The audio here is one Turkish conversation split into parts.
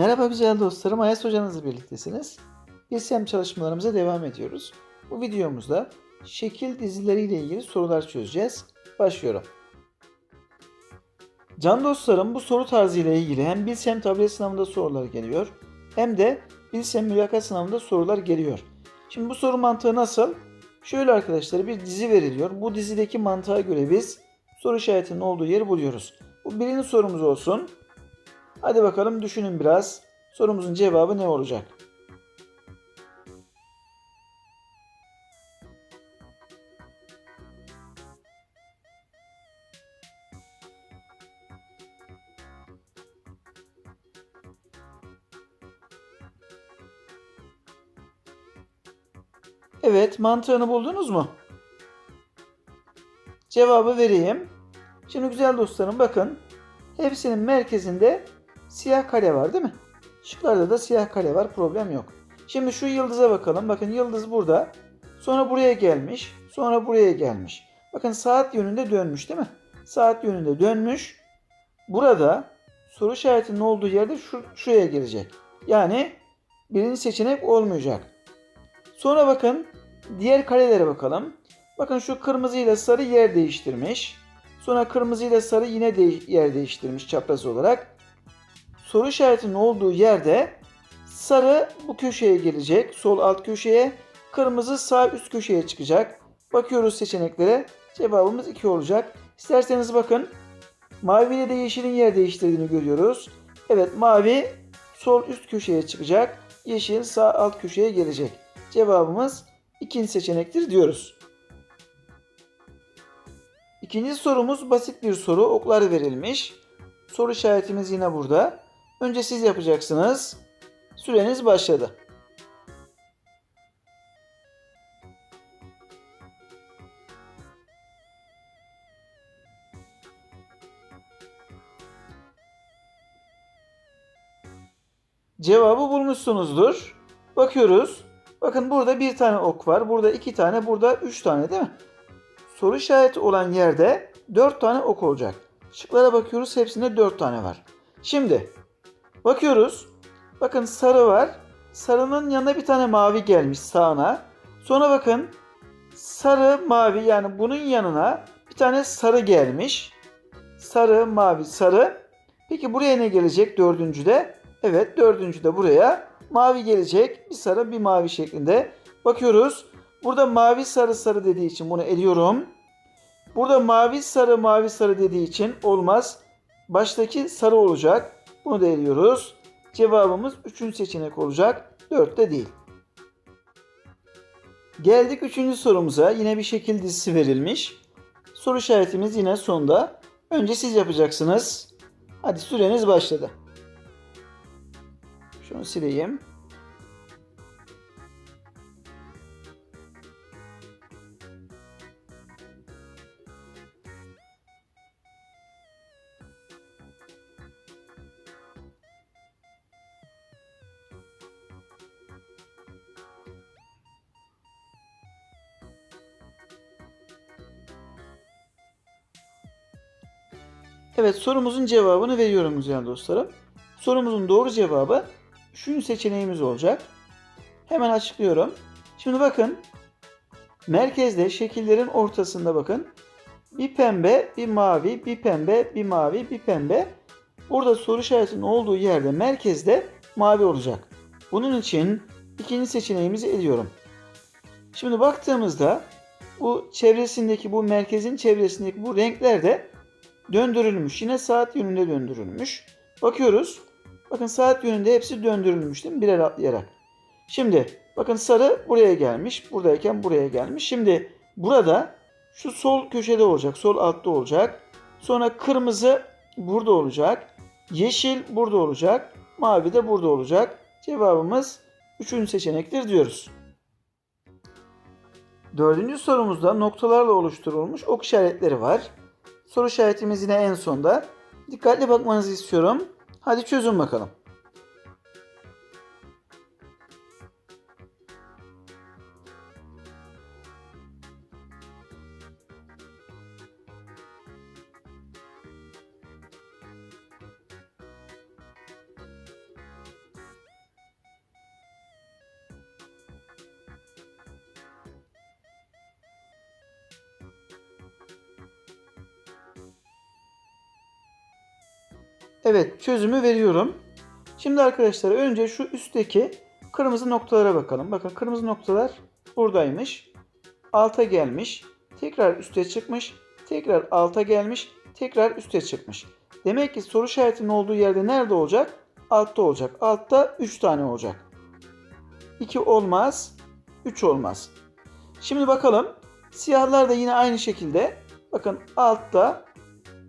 Merhaba güzel dostlarım, Ayas hocanızla birliktesiniz. BSM çalışmalarımıza devam ediyoruz. Bu videomuzda şekil dizileriyle ilgili sorular çözeceğiz. Başlıyorum. Can dostlarım bu soru tarzı ile ilgili hem Bilsem tablet sınavında sorular geliyor hem de Bilsem mülakat sınavında sorular geliyor. Şimdi bu soru mantığı nasıl? Şöyle arkadaşlar bir dizi veriliyor. Bu dizideki mantığa göre biz soru işaretinin olduğu yeri buluyoruz. Bu birinci sorumuz olsun. Hadi bakalım düşünün biraz. Sorumuzun cevabı ne olacak? Evet, mantığını buldunuz mu? Cevabı vereyim. Şimdi güzel dostlarım bakın. Hepsinin merkezinde siyah kare var değil mi? Şıklarda da siyah kare var. Problem yok. Şimdi şu yıldıza bakalım. Bakın yıldız burada. Sonra buraya gelmiş. Sonra buraya gelmiş. Bakın saat yönünde dönmüş değil mi? Saat yönünde dönmüş. Burada soru işaretinin olduğu yerde şu, şuraya gelecek. Yani birinci seçenek olmayacak. Sonra bakın diğer karelere bakalım. Bakın şu kırmızı ile sarı yer değiştirmiş. Sonra kırmızı ile sarı yine de yer değiştirmiş çapraz olarak. Soru işaretinin olduğu yerde sarı bu köşeye gelecek. Sol alt köşeye. Kırmızı sağ üst köşeye çıkacak. Bakıyoruz seçeneklere. Cevabımız 2 olacak. İsterseniz bakın. Mavi ile de yeşilin yer değiştirdiğini görüyoruz. Evet mavi sol üst köşeye çıkacak. Yeşil sağ alt köşeye gelecek. Cevabımız ikinci seçenektir diyoruz. İkinci sorumuz basit bir soru. Oklar verilmiş. Soru işaretimiz yine burada. Önce siz yapacaksınız. Süreniz başladı. Cevabı bulmuşsunuzdur. Bakıyoruz. Bakın burada bir tane ok var. Burada iki tane, burada üç tane değil mi? Soru işareti olan yerde dört tane ok olacak. Şıklara bakıyoruz. Hepsinde dört tane var. Şimdi bakıyoruz. Bakın sarı var. Sarının yanına bir tane mavi gelmiş sağına. Sonra bakın sarı mavi yani bunun yanına bir tane sarı gelmiş. Sarı mavi sarı. Peki buraya ne gelecek dördüncüde? Evet dördüncüde buraya mavi gelecek. Bir sarı bir mavi şeklinde. Bakıyoruz. Burada mavi sarı sarı dediği için bunu eliyorum. Burada mavi sarı mavi sarı dediği için olmaz. Baştaki sarı olacak. Bunu da eliyoruz. Cevabımız 3. seçenek olacak. 4'te değil. Geldik 3. sorumuza. Yine bir şekil dizisi verilmiş. Soru işaretimiz yine sonda. Önce siz yapacaksınız. Hadi süreniz başladı. Şunu sileyim. Evet sorumuzun cevabını veriyorum güzel dostlarım. Sorumuzun doğru cevabı şu seçeneğimiz olacak. Hemen açıklıyorum. Şimdi bakın merkezde şekillerin ortasında bakın bir pembe, bir mavi, bir pembe, bir mavi, bir pembe. Burada soru işaretinin olduğu yerde merkezde mavi olacak. Bunun için ikinci seçeneğimizi ediyorum. Şimdi baktığımızda bu çevresindeki bu merkezin çevresindeki bu renkler de döndürülmüş. Yine saat yönünde döndürülmüş. Bakıyoruz. Bakın saat yönünde hepsi döndürülmüş değil mi? Birer atlayarak. Şimdi bakın sarı buraya gelmiş. Buradayken buraya gelmiş. Şimdi burada şu sol köşede olacak. Sol altta olacak. Sonra kırmızı burada olacak. Yeşil burada olacak. Mavi de burada olacak. Cevabımız üçüncü seçenektir diyoruz. Dördüncü sorumuzda noktalarla oluşturulmuş ok işaretleri var. Soru işaretimiz yine en sonda. Dikkatli bakmanızı istiyorum. Hadi çözün bakalım. Evet çözümü veriyorum. Şimdi arkadaşlar önce şu üstteki kırmızı noktalara bakalım. Bakın kırmızı noktalar buradaymış. Alta gelmiş. Tekrar üste çıkmış. Tekrar alta gelmiş. Tekrar üste çıkmış. Demek ki soru işaretinin olduğu yerde nerede olacak? Altta olacak. Altta 3 tane olacak. 2 olmaz. 3 olmaz. Şimdi bakalım. Siyahlar da yine aynı şekilde. Bakın altta,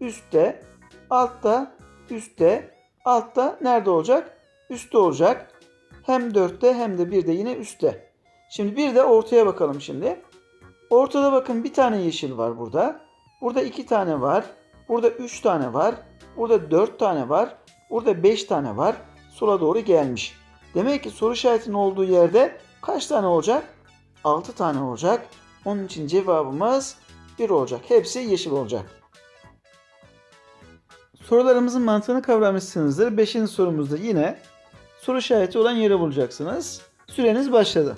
üstte, altta, üstte, altta nerede olacak? Üstte olacak. Hem 4'te hem de 1'de yine üstte. Şimdi bir de ortaya bakalım şimdi. Ortada bakın bir tane yeşil var burada. Burada iki tane var. Burada üç tane var. Burada dört tane var. Burada beş tane var. Sola doğru gelmiş. Demek ki soru işaretinin olduğu yerde kaç tane olacak? 6 tane olacak. Onun için cevabımız 1 olacak. Hepsi yeşil olacak. Sorularımızın mantığını kavramışsınızdır. 5. sorumuzda yine soru işareti olan yeri bulacaksınız. Süreniz başladı.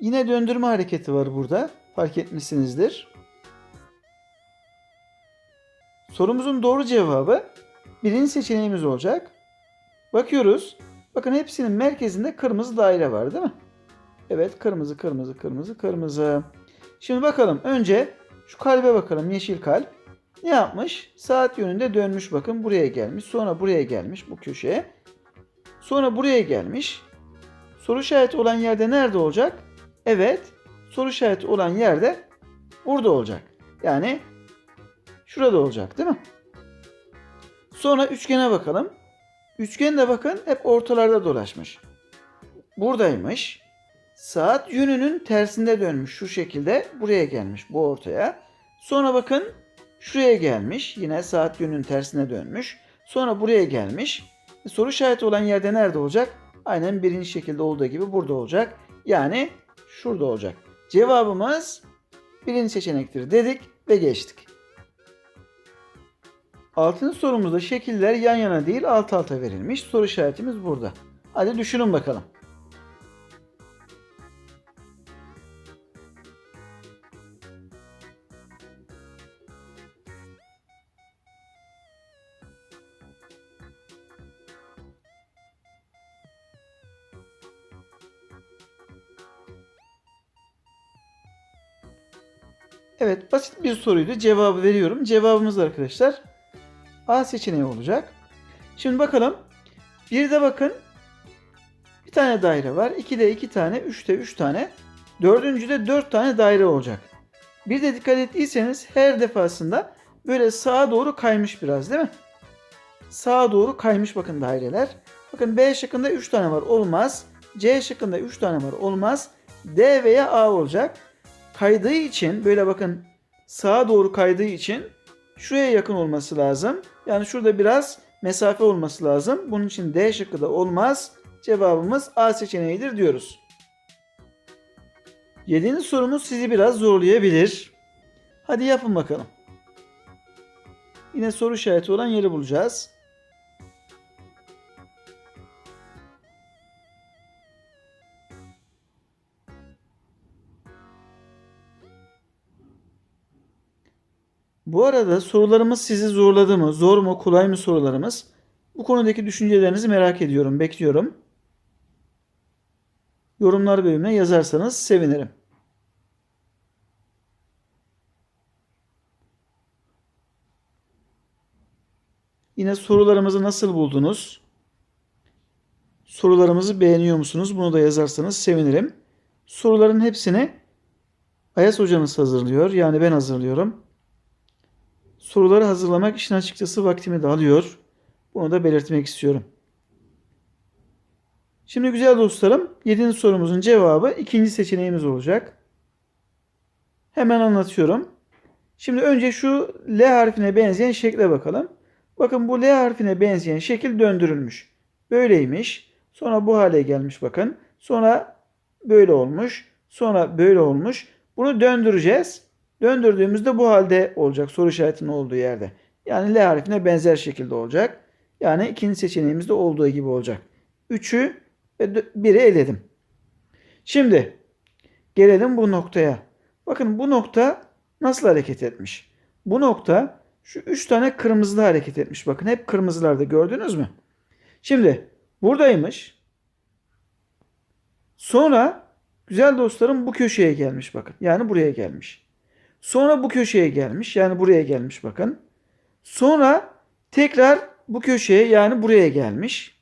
Yine döndürme hareketi var burada. Fark etmişsinizdir. Sorumuzun doğru cevabı birinci seçeneğimiz olacak. Bakıyoruz. Bakın hepsinin merkezinde kırmızı daire var değil mi? Evet kırmızı kırmızı kırmızı kırmızı. Şimdi bakalım önce şu kalbe bakalım yeşil kalp. Ne yapmış? Saat yönünde dönmüş bakın buraya gelmiş. Sonra buraya gelmiş bu köşeye. Sonra buraya gelmiş. Soru işareti olan yerde nerede olacak? Evet. Soru işareti olan yerde burada olacak. Yani şurada olacak değil mi? Sonra üçgene bakalım. Üçgen de bakın hep ortalarda dolaşmış. Buradaymış. Saat yönünün tersinde dönmüş şu şekilde buraya gelmiş bu ortaya. Sonra bakın şuraya gelmiş. Yine saat yönünün tersine dönmüş. Sonra buraya gelmiş. Soru işareti olan yerde nerede olacak? Aynen birinci şekilde olduğu gibi burada olacak. Yani şurada olacak. Cevabımız birinci seçenektir dedik ve geçtik. Altıncı sorumuzda şekiller yan yana değil alt alta verilmiş. Soru işaretimiz burada. Hadi düşünün bakalım. Evet basit bir soruydu. Cevabı veriyorum. Cevabımız arkadaşlar A seçeneği olacak. Şimdi bakalım. Bir de bakın bir tane daire var. 2'de 2 tane, 3'te 3 tane. Dördüncüde 4 tane daire olacak. Bir de dikkat ettiyseniz her defasında böyle sağa doğru kaymış biraz değil mi? Sağa doğru kaymış bakın daireler. Bakın B şıkkında 3 tane var olmaz. C şıkkında 3 tane var olmaz. D veya A olacak. Kaydığı için böyle bakın sağa doğru kaydığı için şuraya yakın olması lazım. Yani şurada biraz mesafe olması lazım. Bunun için D şıkkı da olmaz. Cevabımız A seçeneğidir diyoruz. Yedinci sorumuz sizi biraz zorlayabilir. Hadi yapın bakalım. Yine soru işareti olan yeri bulacağız. Bu arada sorularımız sizi zorladı mı? Zor mu? Kolay mı sorularımız? Bu konudaki düşüncelerinizi merak ediyorum. Bekliyorum. Yorumlar bölümüne yazarsanız sevinirim. Yine sorularımızı nasıl buldunuz? Sorularımızı beğeniyor musunuz? Bunu da yazarsanız sevinirim. Soruların hepsini Ayas hocamız hazırlıyor. Yani ben hazırlıyorum. Soruları hazırlamak işin açıkçası vaktimi de alıyor. Bunu da belirtmek istiyorum. Şimdi güzel dostlarım 7. sorumuzun cevabı ikinci seçeneğimiz olacak. Hemen anlatıyorum. Şimdi önce şu L harfine benzeyen şekle bakalım. Bakın bu L harfine benzeyen şekil döndürülmüş. Böyleymiş. Sonra bu hale gelmiş bakın. Sonra böyle olmuş. Sonra böyle olmuş. Bunu döndüreceğiz. Döndürdüğümüzde bu halde olacak soru işaretinin olduğu yerde. Yani L harfine benzer şekilde olacak. Yani ikinci seçeneğimizde olduğu gibi olacak. 3'ü ve 1'i eledim. Şimdi gelelim bu noktaya. Bakın bu nokta nasıl hareket etmiş? Bu nokta şu 3 tane kırmızılı hareket etmiş. Bakın hep kırmızılarda gördünüz mü? Şimdi buradaymış. Sonra güzel dostlarım bu köşeye gelmiş bakın. Yani buraya gelmiş. Sonra bu köşeye gelmiş. Yani buraya gelmiş bakın. Sonra tekrar bu köşeye yani buraya gelmiş.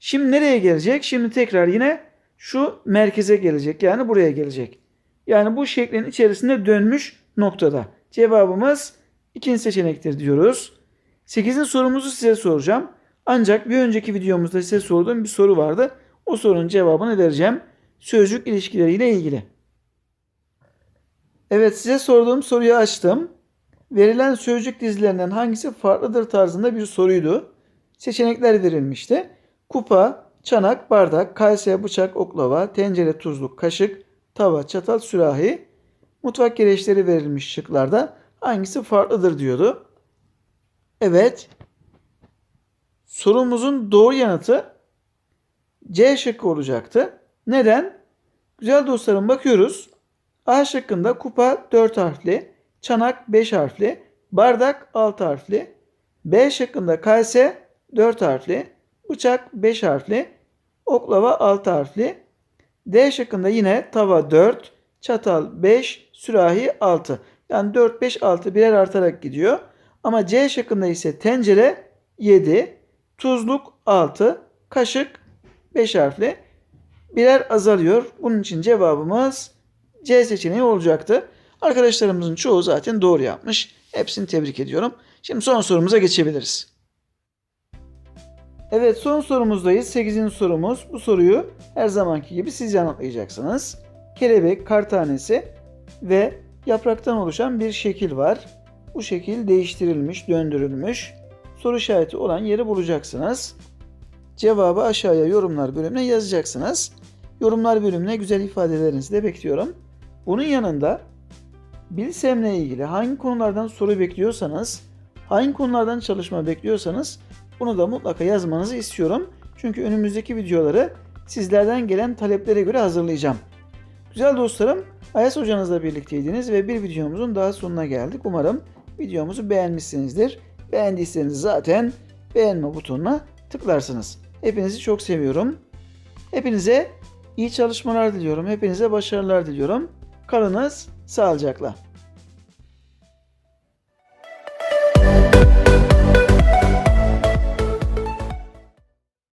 Şimdi nereye gelecek? Şimdi tekrar yine şu merkeze gelecek. Yani buraya gelecek. Yani bu şeklin içerisinde dönmüş noktada. Cevabımız ikinci seçenektir diyoruz. 8. sorumuzu size soracağım. Ancak bir önceki videomuzda size sorduğum bir soru vardı. O sorunun cevabını vereceğim. Sözcük ilişkileriyle ilgili. Evet size sorduğum soruyu açtım. Verilen sözcük dizilerinden hangisi farklıdır tarzında bir soruydu. Seçenekler verilmişti. Kupa, çanak, bardak, kase, bıçak, oklava, tencere, tuzluk, kaşık, tava, çatal, sürahi. Mutfak gereçleri verilmiş şıklarda hangisi farklıdır diyordu. Evet. Sorumuzun doğru yanıtı C şıkkı olacaktı. Neden? Güzel dostlarım bakıyoruz. A şıkkında kupa 4 harfli, çanak 5 harfli, bardak 6 harfli. B şıkkında kase 4 harfli, bıçak 5 harfli, oklava 6 harfli. D şıkkında yine tava 4, çatal 5, sürahi 6. Yani 4, 5, 6 birer artarak gidiyor. Ama C şıkkında ise tencere 7, tuzluk 6, kaşık 5 harfli. Birer azalıyor. Bunun için cevabımız C seçeneği olacaktı. Arkadaşlarımızın çoğu zaten doğru yapmış. Hepsini tebrik ediyorum. Şimdi son sorumuza geçebiliriz. Evet son sorumuzdayız. 8. sorumuz. Bu soruyu her zamanki gibi siz yanıtlayacaksınız. Kelebek, kar tanesi ve yapraktan oluşan bir şekil var. Bu şekil değiştirilmiş, döndürülmüş. Soru işareti olan yeri bulacaksınız. Cevabı aşağıya yorumlar bölümüne yazacaksınız. Yorumlar bölümüne güzel ifadelerinizi de bekliyorum. Bunun yanında Bilsem'le ilgili hangi konulardan soru bekliyorsanız, hangi konulardan çalışma bekliyorsanız bunu da mutlaka yazmanızı istiyorum. Çünkü önümüzdeki videoları sizlerden gelen taleplere göre hazırlayacağım. Güzel dostlarım, Ayas hocanızla birlikteydiniz ve bir videomuzun daha sonuna geldik. Umarım videomuzu beğenmişsinizdir. Beğendiyseniz zaten beğenme butonuna tıklarsınız. Hepinizi çok seviyorum. Hepinize iyi çalışmalar diliyorum. Hepinize başarılar diliyorum. Kalınız sağlıcakla.